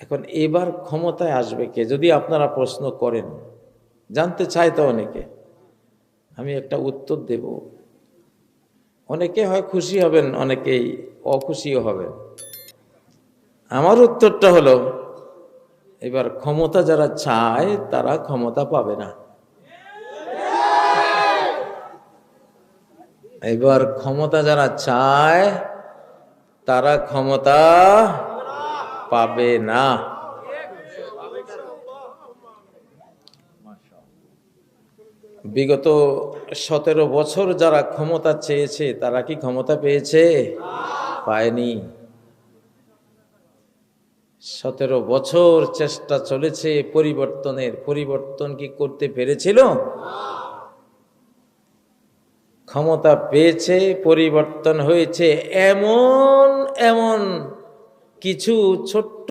এখন এবার ক্ষমতায় আসবে কে? যদি আপনারা প্রশ্ন করেন, জানতে চায় তো অনেকে। আমি একটা উত্তর দেব। অনেকে হয় খুশি হবেন, অনেকেই অখুশিও হবেন। আমার উত্তরটা হলো, এবার ক্ষমতা যারা চায়, তারা ক্ষমতা পাবে না। এবার ক্ষমতা যারা চায়, তারা ক্ষমতা পাবে না। বিগত সতেরো বছর যারা ক্ষমতা চেয়েছে, তারা কি ক্ষমতা পেয়েছে? পায়নি। সতেরো বছর চেষ্টা চলেছে পরিবর্তনের। পরিবর্তন কি করতে পেরেছিল? ক্ষমতা পেয়েছে, পরিবর্তন হয়েছে এমন এমন কিছু ছোট্ট